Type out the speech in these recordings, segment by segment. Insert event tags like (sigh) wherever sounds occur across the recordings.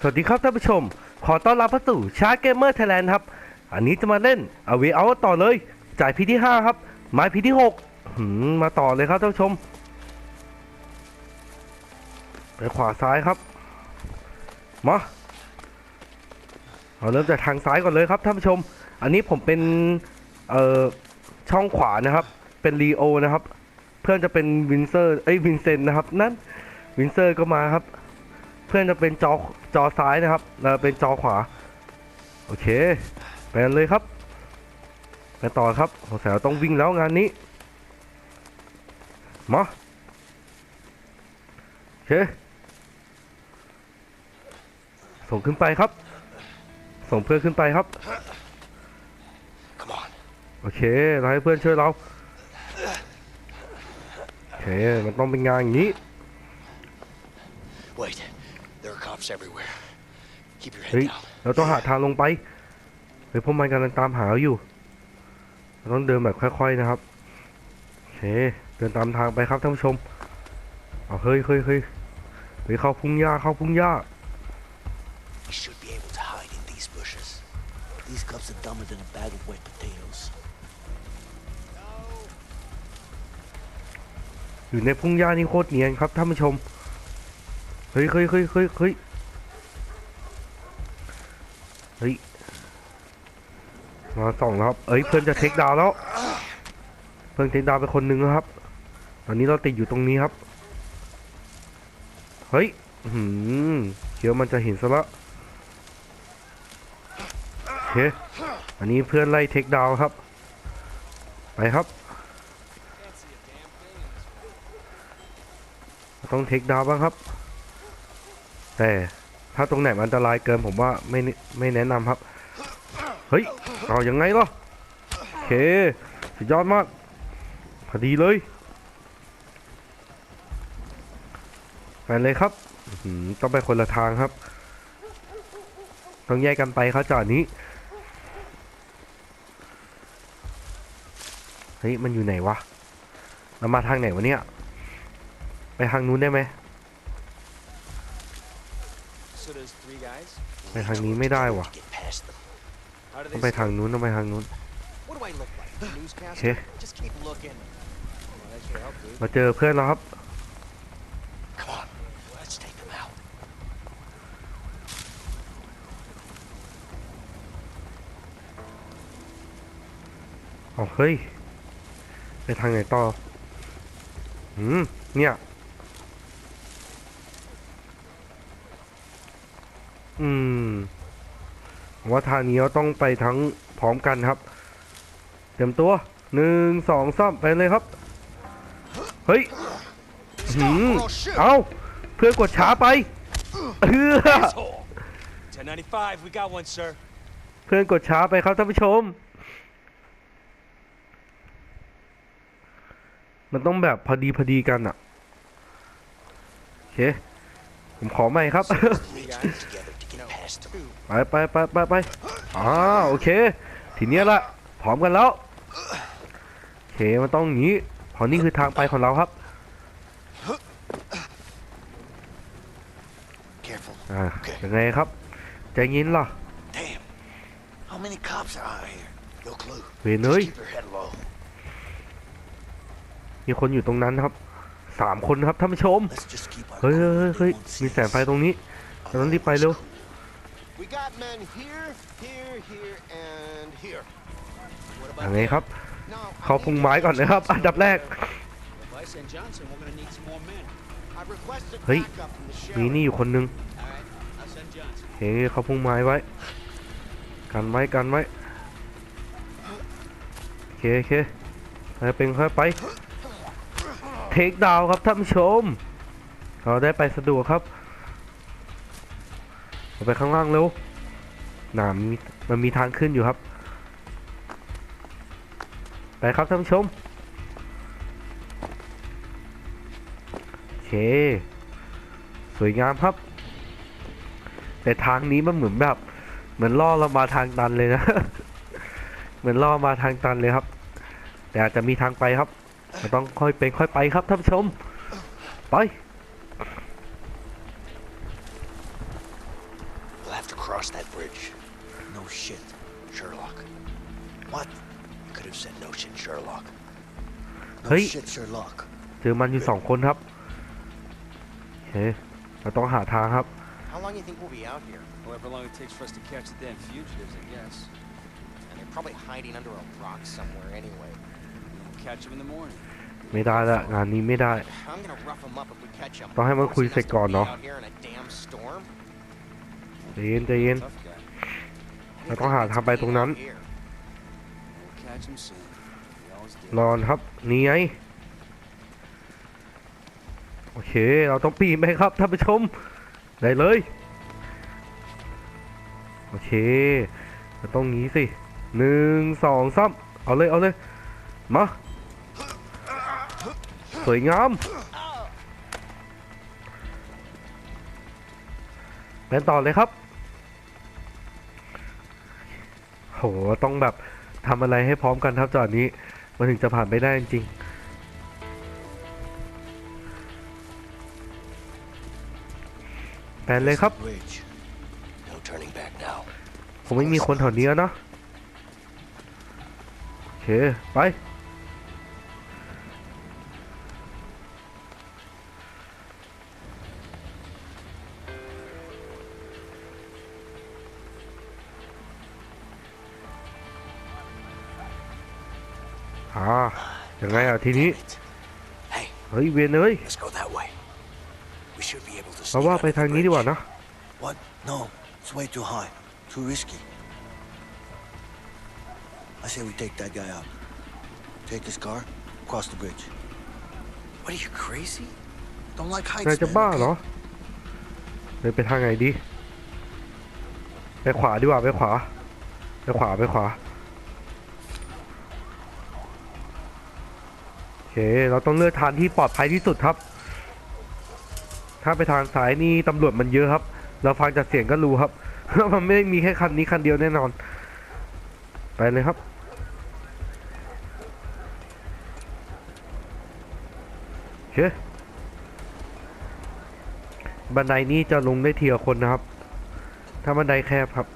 สวัสดีครับท่านผู้ชม ขอต้อนรับเข้าสู่ชาร์เกมเมอร์ไทยแลนด์ครับ อันนี้จะมาเล่นเอาวีเอาต่อเลย จ่ายพีที่ 5 ครับไม้พีที่6หืมมาต่อเลยครับท่านผู้ชม ไปขวาซ้ายครับ มาเราเริ่มจากทางซ้ายก่อนเลยครับท่านผู้ชม อันนี้ผมเป็นเอ่อช่องขวานะครับ เป็นรีโอนะครับ เพื่อนจะเป็นวินเซอร์ เอ้ยวินเซนต์นะครับ นั่นวินเซอร์ก็มาครับ เพื่อนจะเป็นจอจอซ้ายนะครับเราเป็นจอขวา โอเค ไปกันเลยครับ ไปต่อครับสงสัยเราต้องวิ่งแล้วงานนี้มาโอเค ส่งขึ้นไปครับ ส่งเพื่อนขึ้นไปครับ Come on. โอเคเราให้เพื่อนช่วยเราโอเคมันต้องเป็นงานอย่างนี้ Wait. There are cops everywhere. Keep your เฮ้ย head down. เราต้องหาทางลงไป เฮ้ยพวกมันกำลังตามหาเราอยู่เราต้องเดินแบบค่อยๆนะครับโอเคเดินตามทางไปครับท่านผู้ชม เอาเฮ้ยเฮ้ยเฮ้ยเฮ้ยเข้าพุ่งหญ้าเข้าพุ่งหญ้า We should be able to hide in these bushes. These cops are dumber than a bag of wet potatoes. อยู่ในพุ่งหญ้านี่โคตรเนียนครับท่านผู้ชมเฮ้ยเฮ้ยเฮ้ยเฮ้ยเฮ้ยเฮ้ย มาสองแล้วครับ เอ้ยเพื่อนจะเทคดาวแล้ว เพื่อนเทคดาวไปคนหนึ่งแล้วครับ ตอนนี้เราติดอยู่ตรงนี้ครับ เฮ้ยหืมเดี๋ยวมันจะเห็นซะละโอเคอันนี้เพื่อนไล่เทคดาวครับ ไปครับ ต้องเทคดาวบ้างครับ แต่ถ้าตรงไหนมันอันตรายเกินผมว่าไม่ไม่แนะนำครับ เฮ้ยเอายังไงล่ะโอเคสุดยอดมากพอดีเลยไปเลยครับต้องไปคนละทางครับ ต้องแยกกันไปครับจอดนี้เฮ้ยมันอยู่ไหนวะเรามาทางไหนวะเนี่ย ไปทางนู้นได้ไหม ไปทางนี้ไม่ได้ว่ะต้องไปทางนู้นต้องไปทางนู้นโอเคมาเจอเพื่อนแล้วครับอ๋อเฮ้ย ไปทางไหนต่อ อืม เนี่ย อืมผมว่าทางนี้เราต้องไปทั้งพร้อมกันครับ เตรียมตัวหนึ่งสองสามไปเลยครับ เฮ้ยหืมเอ้าเพื่อนกดช้าไปเออ Asshole. 1095, we got one, sir. เพื่อนกดช้าไปครับท่านผู้ชม มันต้องแบบพอดีพอดีกันอะโอเค ผมขอใหม่ครับ ไปไปไปไปไปอ่าโอเค ทีเนี้ยละพร้อมกันแล้วโอเคมันต้องอย่างนี้เพราะนี่คือทางไปของเราครับ Careful. อ่ายังไงครับใจเย็นล่ะ Damn. How many cops are out here? No clue. เวนเอ้ย Keep your head low. มีคนอยู่ตรงนั้นครับสามคนครับท่านผู้ชม Let's just keep our เฮ้ยเฮ้ย cool. เฮ้ย They เฮ้ย won't see มีแสง us. ไฟตรงนี้เราต้องรีบไปเร็ว We got men here, here, here, and here. What ยัง about ไงครับ now? I เขาพุง need ไม้ก่อนนะครับ อันดับแรก If I send Johnson, we're gonna need some more men. I requested Hey, backup from the มี sheriff. นี่อยู่คนนึง All right, I'll send Johnson. เฮ้ยเขาพุ่งไม้ไว้ กันไว้กันไว้โอเคโอเคไปเป็นค่อยไป เทคดาวน์ครับท่านผู้ชม เราได้ไปสะดวกครับเรา ไปข้างล่างเร็วหนามมันมีทางขึ้นอยู่ครับ ไปครับท่านผู้ชมโอเค สวยงามครับ แต่ทางนี้มันเหมือนแบบ เหมือนล่อเรามาทางตันเลยนะ เหมือนล่อมาทางตันเลยครับ แต่อาจจะมีทางไปครับ ต้องค่อยเป็นค่อยไปครับท่านผู้ชม ไป No Hey. shit, Sherlock. เจอมันอยู่สองคนครับโอเคเราต้องหาทางครับ How long do you think we'll be out here? However long it takes for us to catch the damn fugitives, I guess. And they're probably hiding under a rock somewhere anyway. We'll catch them in the morning. ไม่ได้ละงานนี้ไม่ได้ I'm gonna rough them up if we catch them. ต้องให้มันคุยเสร็จก่อนเนอะ Out here in a damn storm. ใจเย็นใจเย็น Tough guy. เราต้องหาทางไปตรงนั้น Out here. We'll catch him soon. We always do. รอนครับนี่ไงโอเค เราต้องปีนไปครับท่านผู้ชมได้เลยโอเคเราต้องงี้สิหนึ่งสองสามเอาเลยเอาเลยมาสวยงามไปต่อเลยครับ โห ต้องแบบทำอะไรให้พร้อมกันครับจอดนี้ มันถึงจะผ่านไปได้จริงๆแปลนเลยครับ Bridge. No turning back now. ผมไม่มีคนแถวนี้แล้วเนอะโอเค ไป ทีนี้ Damn it. Hey, เฮ้ยเวียนเลย let's go that way. We should be able to เรา sneak ว่า under ไป the ทางนี้ดีกว่า bridge. นะ What? No, it's way too high. Too risky. I say we take that guy out. Take his car, cross the bridge. What are you crazy? Don't like heights. นายจะ man, บ้า okay? เหรอเลยไปทางไหนดี ไปขวาดีกว่าไปขวา ไปขวาไปขวา โอ เคเราต้องเลือกทางที่ปลอดภัยที่สุดครับ ถ้าไปทางซ้ายนี่ตำรวจมันเยอะครับ เราฟังจากเสียงก็รู้ครับมันไม่ได้มีแค่คันนี้คันเดียวแน่นอน ไปเลยครับโอเคบันไดนี้จะลงได้ทีละคนนะครับ ถ้าบันไดแคบครับ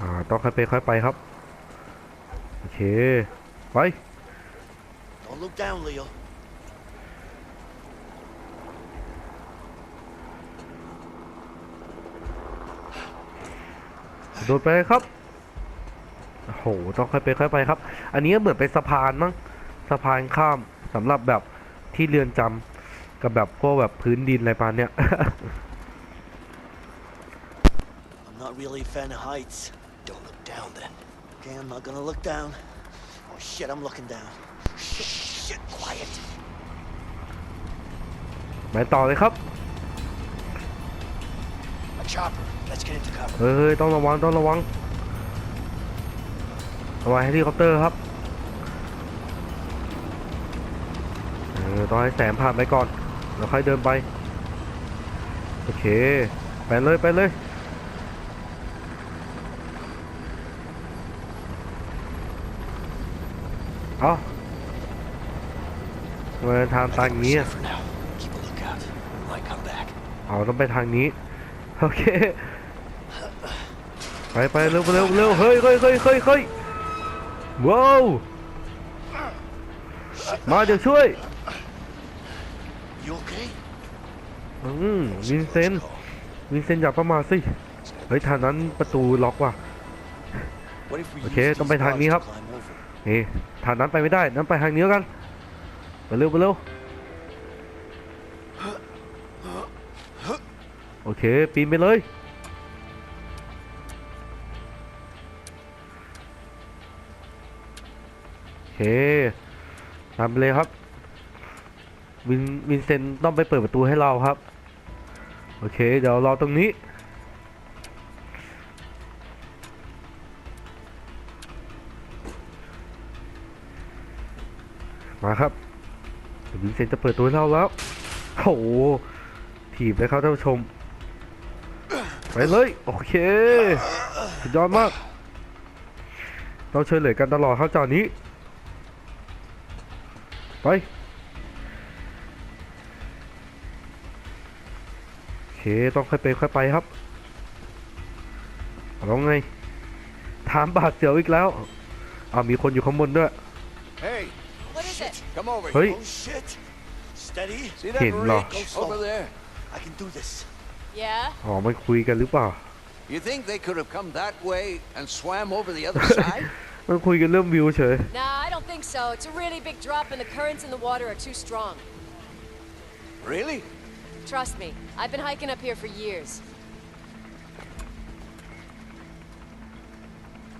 อ่า ต้องค่อยไปค่อยไปครับ โอเค ไป Don't look down, Leo. โดดไปเลยครับโอ้โหต้องค่อยไปค่อยไปครับ อันนี้ก็เหมือนเป็นสะพานมั้ง สะพานข้ามสำหรับแบบที่เรือนจำกับแบบพวกแบบพื้นดินอะไรประมาณเนี้ย I'm not really a fan of heights. Don't look down then. Okay, I'm not gonna look down. Oh shit, I'm looking down. Shit, shit, quiet. ไปต่อเลยครับ A chopper. Let's get into cover. เฮ้ยต้องระวังต้องระวังระวังเฮลิคอปเตอร์ครับเออต้องให้แสงผ่านไปก่อนแล้วค่อยเดินไป โอเค ไปเลยไปเลย เอา ทำไมทาง I ตาง think นี้ we're อะ safe for now. Keep a lookout. Might come back. เอาต้องไปทางนี้ โอเค ไปไปเร็วเร็วเร็วเฮ้ยเฮ้ยเฮ้ยเฮ้ยเฮ้ยว้าวมาเดี๋ยวช่วย You okay? อืมวินเซนต์วินเซนต์อย่าประมาทสิ เฮ้ยทางนั้นประตูล็อกว่ะ What if we Okay, use ต้อง these ไปทางนี้ bars ครับ to climb over? นี่ทางนั้นไปไม่ได้ นั้นไปทางนี้แล้วกัน ไปเร็วไปเร็วโอเค ปีนไปเลย โอเคตามไปเลยครับ วินวินเซนต์ต้องไปเปิดประตูให้เราครับ โอเค เดี๋ยวรอตรงนี้ มาครับ วิเซนจะเปิดตัวเราแล้วโอ้โหถีบเลยครับท่านผู้ชม ไปเลย โอเค สุดยอดมากต้องช่วยเหลือกันตลอดครับจอนี้ ไป โอเค ต้องค่อยไปค่อยไปครับแล้วไง ถามบาดเสียวอีกแล้วอ้ามีคนอยู่ข้างบนด้วย Hey, is it? come over เฮ้ย Oh shit! Steady. See that Hit rig lock. over there? I can do this. Yeah? อ๋อมันคุยกันหรือเปล่า You think they could have come that way and swam over the other (laughs) side? มันคุยกันเรื่องวิวเฉย Nah, I don't think so. It's a really big drop and the currents in the water are too strong. Really? Trust me, I've been hiking up here for years.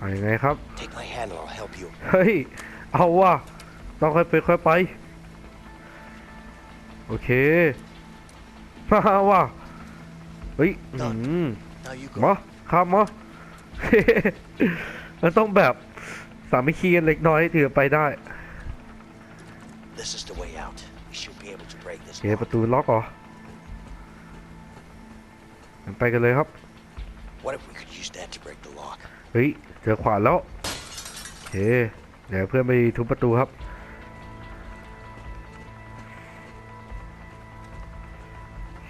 อะยังไงครับ Take my hand and I'll help you. เฮ้ย เอาว่ะ ต้องค่อยไปค่อยไป โอเคมาว่ะเฮ้ยอืม Now you มา go. ข้ามมามันต้องแบบสามัคคีกันเล็กน้อยถึงจะไปได้ This is the way out. We should be able to break โอ this เค lock. ประตูล็อกเหรองั้นไปกันเลยครับ What if we could use that to break the lock? เฮ้ย เจอขวานแล้วโอเคเดี๋ยวเพื่อนไปทุบประตูครับ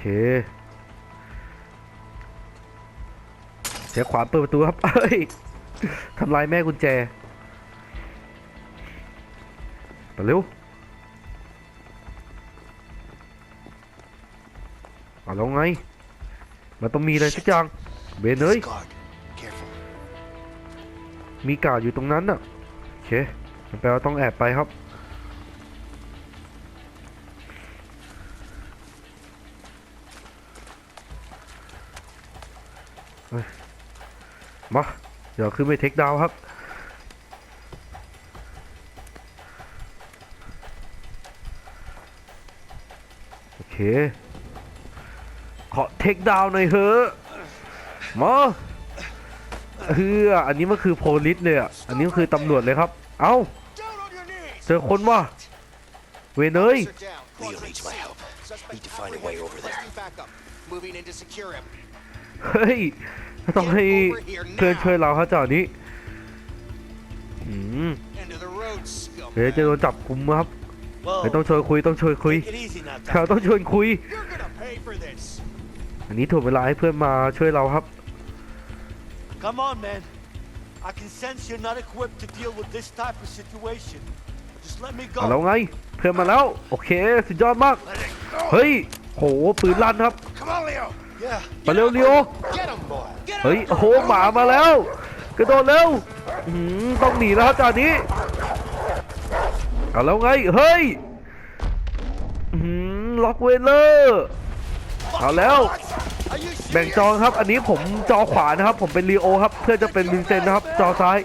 เคใช้ขวานเปิดประตูครับเฮ้ยทำลายแม่กุญแจไปเร็วเอาแล้วไง มันต้องมีอะไรสักอย่าง เบนเอ้ยมีกาดอยู่ตรงนั้นน่ะโอเคงั้นแปลว่าต้องแอบไปครับ เฮ้ย มาเดี๋ยวขึ้นไปเทคดาวน์ครับโอเคขอเทคดาวน์หน่อยเถอะมาเฮืออันนี้มันคือโพลิสเลยอะอันนี้มันคือตำรวจเลยครับ เอ้า down on your knees. เจอคนว่ะเวนเอ้ย Officer down. Leo Quadrant needs my C. help. Suspect Need to find a way over there. requesting backup. Moving in to secure him. เฮ้ย ต้องให้เพื่อนช่วยเราครับเจ้านี้อืม End of the road, เดี๋ยวจะ scum. โดนจับกุมครับ Whoa. เดี๋ยวต้องชวนคุยต้องชวนคุย Take it easy now, เรา Tom. ต้องชวนคุย You're gonna pay for this. อันนี้ถูกเวลาให้เพื่อนมาช่วยเราครับ Come on, man. I can sense you're not equipped to deal with this type of situation. Just let me เอาแล้ว go. ไง เพื่อนมาแล้ว โอเค สุดยอดมาก เฮ้ย โห ปืนลั่นครับ มาเร็วเร็วเฮ้ยโอ้โหหมามาแล้ว กระโดดเร็วต้องหนีแล้วครับจานี้เอาแล้วไงเฮ้ยล็อกเวเลอร์เอาแล้วแบ่งจอครับ อันนี้ผมจอขวานะครับ ผมเป็นลีโอครับ เพื่อนจะเป็นวินเซนนะครับ จอซ้าย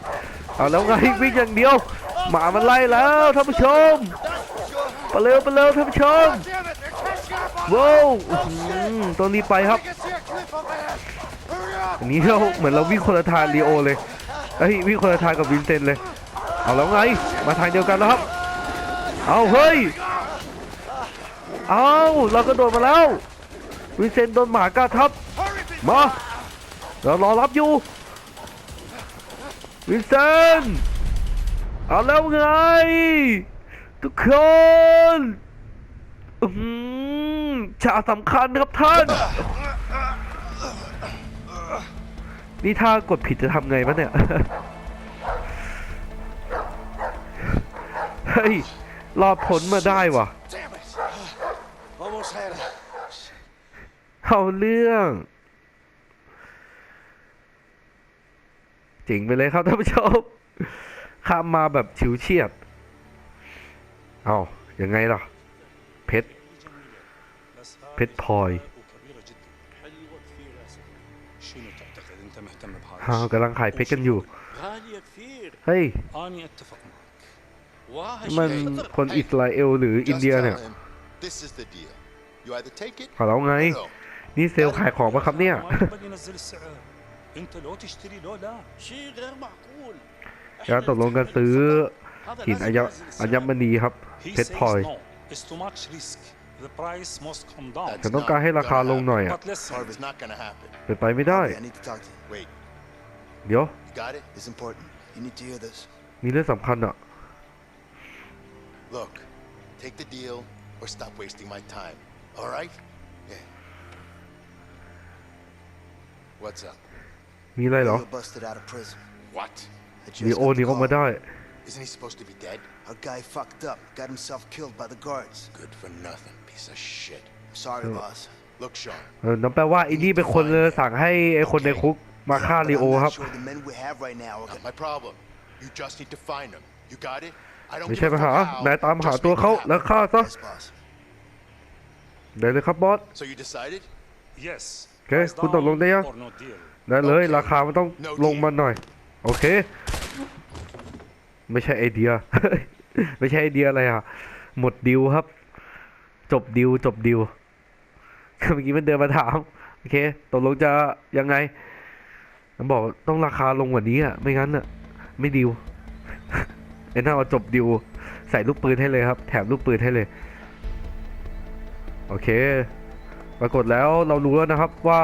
เอาแล้วไงวิ่งอย่างเดียว หมามันไล่แล้วท่านผู้ชมไปเร็วไปเร็วท่านผู้ชม ว้าวอื้อหือตัวนี้ไปครับอันนี้เราเหมือนเราวิ่งคนละทางลีโอเลยเฮ้ยวิ่งคนละทางกับวินเซนต์เลย เอาแล้วไง มาทางเดียวกันแล้วครับ เอาเฮ้ย เอาเราก็โดดมาแล้ว วินเซนต์โดนหมากล้าทับ มาเรารอรับอยู่ วินเซนต์เอาแล้วไง ทุกคนอื้อ ฉากสำคัญครับท่าน นี่ถ้ากดผิดจะทำไงวะเนี่ย เฮ้ย รอดพ้นมาได้วะเอาเรื่องเจ๋งไปเลยครับท่านผู้ชมข้ามมาแบบฉิวเฉียด เอายังไงล่ะ พชรพลอยฮากำลังขายเพชรกันอยู่ เฮ้ย มันคนอิสราเอลหรืออินเดียเนี่ยขอเราไง นี่เซลล์ขายของมาครับเนี่ย การตกลงกันซื้อหินอัญมณีครับ เพชรพลอย no it's too much risk the price must come down That's ฉันต้องการให้ราคาลงหน่อยอะ but listen Harv, it's not gonna happen. เป็นไปไม่ได้ I need to talk to you. Wait, เดี๋ยว you got it? It's important. You need to hear this. มีเรื่องสำคัญอะ Look, take the deal or stop wasting my time. All right? Yeah. What's up? มีอะไรเหรอ Leo busted out of prison. What? I just ลีโอ got หนี the ออกมา call. ได้ Isn't he supposed to be dead? Our guy fucked up, got himself killed by the guards. Good for nothing, piece of shit. Sorry, boss. Look, Sean, เออนั่นแปลว่าไอ้นี่เป็นคนสั่งให้ไอ้คนในคุกมาฆ่า But ลีโอ I'm ครั not บ sure the men we have right now are not gonna... my problem. You just need to find him. You got it? I don't ไม่ give ใช่ a ปัญ fuck หา how. นายตามหา Just ตัว make it เขา happen. แล้วฆ่าซะ Yes, boss. ได้เลยครับบอส So you decided? Yes. Okay, Price kun down tolong dia. or no deal. ได้เลยโอเคราคามันต้อง No ลงมาหน่อย โอเค ไม่ใช่ไอเดีย ไม่ใช่ไอเดียอะไรอะ หมดดิวครับ จบดิวจบดิวเมื่อกี้มันเดินมาถาม โอเคตกลงจะยังไงมันบอกต้องราคาลงกว่านี้อะ ไม่งั้นอะ ไม่ดิวไอ้น่าเอาจบดิว ใส่ลูกปืนให้เลยครับ แถมลูกปืนให้เลย โอเค ปรากฏแล้วเรารู้แล้วนะครับ ว่า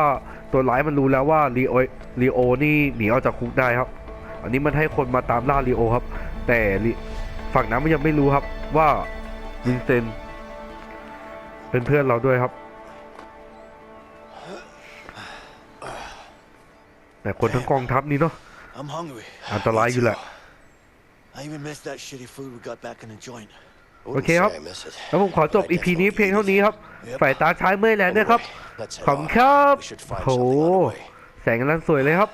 ตัวร้ายมันรู้แล้วว่าลีโอลีโอนี่หนีออกจากคุกได้ครับ อันนี้มันให้คนมาตามล่าลีโอครับ แต่ลิฝั่งนั้นมันยังไม่รู้ครับว่าวินเซนต์เป็นเพื่อนเราด้วยครับ แต่คนทั้งกองทัพนี่เนาะ I'm hungry. อันตรายอยู่แหละ I even missed that shitty food we got back in the joint. โอเคครับ แล้วผมขอจบ EP นี้เพียงเท่านี้ครับฝ่ายตาชายเมื่อยแล้วนะครับ ขอบคุณครับโหแสงกำลังสวยเลยครับ